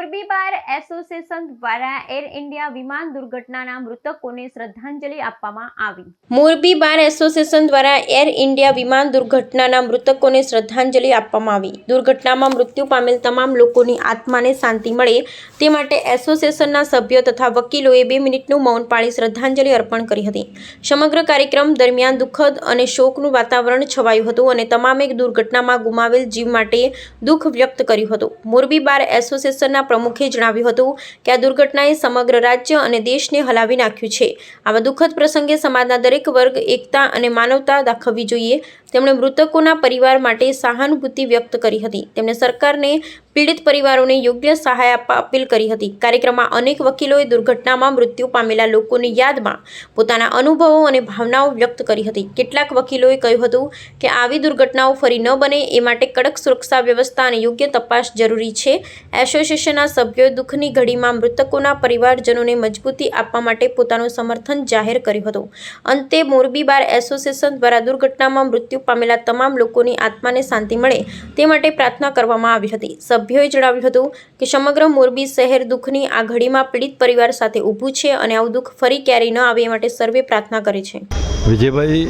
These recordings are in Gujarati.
મોરબી બાર એસોસિએશન દ્વારા એર ઇન્ડિયા વિમાન દુર્ઘટનાના મૃતકોને શ્રદ્ધાંજલિ આપવામાં આવી. મોરબી બાર એસોસિએશન દ્વારા એર ઇન્ડિયા વિમાન દુર્ઘટનાના મૃતકોને શ્રદ્ધાંજલિ આપવામાં આવી. દુર્ઘટનામાં મૃત્યુ પામેલ તમામ લોકોની આત્માને શાંતિ મળે તે માટે એસોસિએશનના સભ્યો તથા વકીલોએ બે મિનિટનું મૌન પાળી શ્રદ્ધાંજલિ અર્પણ કરી હતી. સમગ્ર કાર્યક્રમ દરમિયાન દુઃખદ અને શોકનું વાતાવરણ છવાયું હતું અને તમામે દુર્ઘટનામાં ગુમાવેલ જીવ માટે દુઃખ વ્યક્ત કર્યું હતું. મોરબી બાર એસોસિએશનના પ્રમુખે જણાવ્યું હતું કે આ દુર્ઘટનાએ સમગ્ર રાજ્ય અને દેશને હલાવી નાખ્યું છે. આવા દુઃખદ પ્રસંગે સમાજના દરેક વર્ગ એકતા અને માનવતા દાખવવી જોઈએ. તેમણે મૃતકોના પરિવાર માટે સહાનુભૂતિ વ્યક્ત કરી હતી. તેમણે સરકારને પીડિત પરિવારોને યોગ્ય સહાય આપવા અપીલ કરી હતી. કાર્યક્રમમાં અનેક વકીલોએ દુર્ઘટનામાં મૃત્યુ પામેલા લોકોની યાદમાં પોતાના અનુભવો અને ભાવનાઓ વ્યક્ત કરી હતી. કેટલાક વકીલોએ કહ્યું હતું કે, આવી દુર્ઘટનાઓ ફરી ન બને એ માટે કડક સુરક્ષા વ્યવસ્થા અને યોગ્ય તપાસ જરૂરી છે. એસોસિએશનના સભ્યોએ દુઃખની ઘડીમાં મૃતકોના પરિવારજનોને મજબૂતી આપવા માટે પોતાનું સમર્થન જાહેર કર્યું હતું. અંતે મોરબી બાર એસોસિએશન દ્વારા દુર્ઘટનામાં મૃત્યુ પામેલા તમામ લોકોની આત્માને શાંતિ મળે તે માટે પ્રાર્થના કરવામાં આવી હતી. સભ્યોએ જણાવ્યું હતું કે સમગ્ર મોરબી શહેર દુઃખની આ ઘડીમાં પીડિત પરિવાર સાથે ઊભું છે અને આવું દુઃખ ફરી ક્યારેય ન આવે એ માટે સર્વે પ્રાર્થના કરે છે. વિજયભાઈ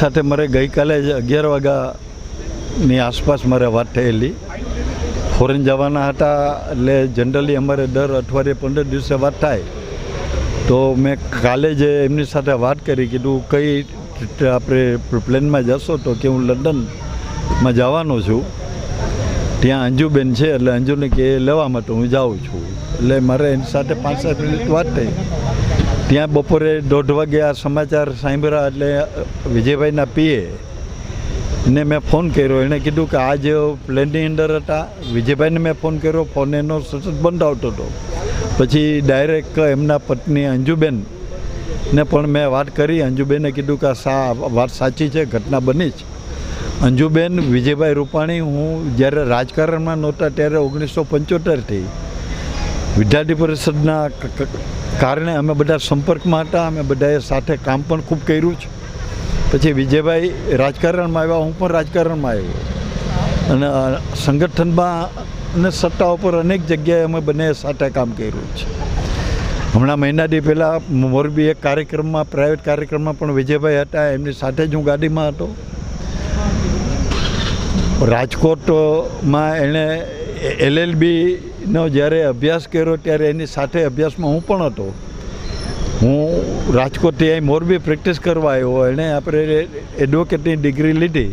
સાથે મારે ગઈકાલે જ અગિયાર વાગ્યાની આસપાસ મારે વાત થયેલી. ફોરેન જવાના હતા એટલે જનરલી અમારે દર અઠવાડિયે પંદર દિવસે વાત થાય. તો મેં કાલે જ એમની સાથે વાત કરી, કીધું કઈ આપણે પ્લેનમાં જશો તો કે હું લંડનમાં જવાનો છું. ત્યાં અંજુબેન છે એટલે અંજુને કે લેવા માટે હું જાઉં છું. એટલે મારે એની સાથે પાંચ સાત મિનિટ વાત થઈ. ત્યાં બપોરે દોઢ વાગે આ સમાચાર સાંભળ્યા એટલે વિજયભાઈના પીએ ને મેં ફોન કર્યો. એણે કીધું કે આ જે પ્લેનની અંદર હતા, વિજયભાઈને મેં ફોન કર્યો. ફોન એનો સતત બંધ આવતો હતો. પછી ડાયરેક્ટ એમના પત્ની અંજુબેન ને પણ મેં વાત કરી, અંજુબેને કીધું કે સા, વાત સાચી છે, ઘટના બની જ. અંજુબેન વિજયભાઈ રૂપાણી, હું જ્યારે રાજકારણમાં નહોતા ત્યારે ઓગણીસો પંચોતેરથી વિદ્યાર્થી પરિષદના કારણે અમે બધા સંપર્કમાં હતા, અમે બધાએ સાથે કામ પણ ખૂબ કર્યું છે પછી વિજયભાઈ રાજકારણમાં આવ્યા, હું પણ રાજકારણમાં આવ્યો. અને સંગઠનમાં અને સત્તા ઉપર અનેક જગ્યાએ અમે બંને સાથે કામ કર્યું છે હમણાં મહિનાથી પહેલાં મોરબી એક કાર્યક્રમમાં પ્રાઇવેટ કાર્યક્રમમાં પણ વિજયભાઈ હતા. એમની સાથે જ હું ગાડીમાં હતો. રાજકોટમાં એણે એલએલબીનો જ્યારે અભ્યાસ કર્યો, ત્યારે એની સાથે અભ્યાસમાં હું પણ હતો. હું રાજકોટથી અહીં મોરબી પ્રેક્ટિસ કરવા આવ્યો. એણે આપણે એડવોકેટની ડિગ્રી લીધી.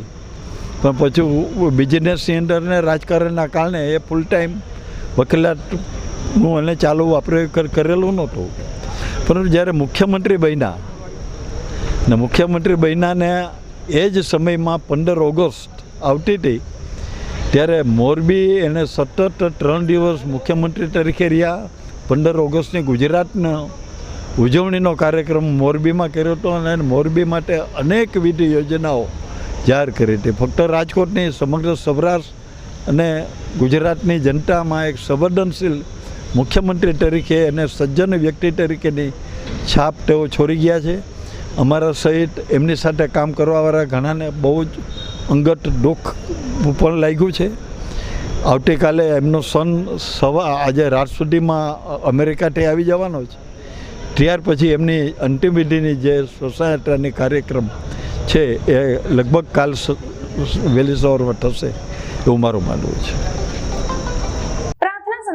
પણ પછી બિઝનેસની અંદર ને રાજકારણના કારણે એ ફૂલ ટાઈમ વકીલાતનું એને ચાલુ આપણે કરેલું નહોતું. પરંતુ જ્યારે મુખ્યમંત્રી બન્યા, ને મુખ્યમંત્રી બન્યાને એ જ સમયમાં પંદર ઓગસ્ટ આવતી હતી, ત્યારે મોરબી એને સતત ત્રણ દિવસ મુખ્યમંત્રી તરીકે રહ્યા. પંદર ઓગસ્ટની ગુજરાતનો ઉજવણીનો કાર્યક્રમ મોરબીમાં કર્યો હતો અને મોરબી માટે અનેકવિધ યોજનાઓ જાહેર કરી હતી. ફક્ત રાજકોટની સમગ્ર સૌરાષ્ટ્ર અને ગુજરાતની જનતામાં એક સંવેદનશીલ મુખ્યમંત્રી તરીકે અને સજ્જન વ્યક્તિ તરીકેની છાપ તેઓ છોડી ગયા છે. અમારા સહિત એમની સાથે કામ કરવાવાળા ઘણાને બહુ જ અંગત દુઃખ પણ લાગ્યું છે. આવતીકાલે એમનો સન સવા આજે રાત સુધીમાં અમેરિકાથી આવી જવાનો છે. ત્યાર પછી એમની અંતિમ જે સોસાયટીની કાર્યક્રમ છે એ લગભગ કાલ વહેલી સવારમાં થશે એવું મારું માનવું છે.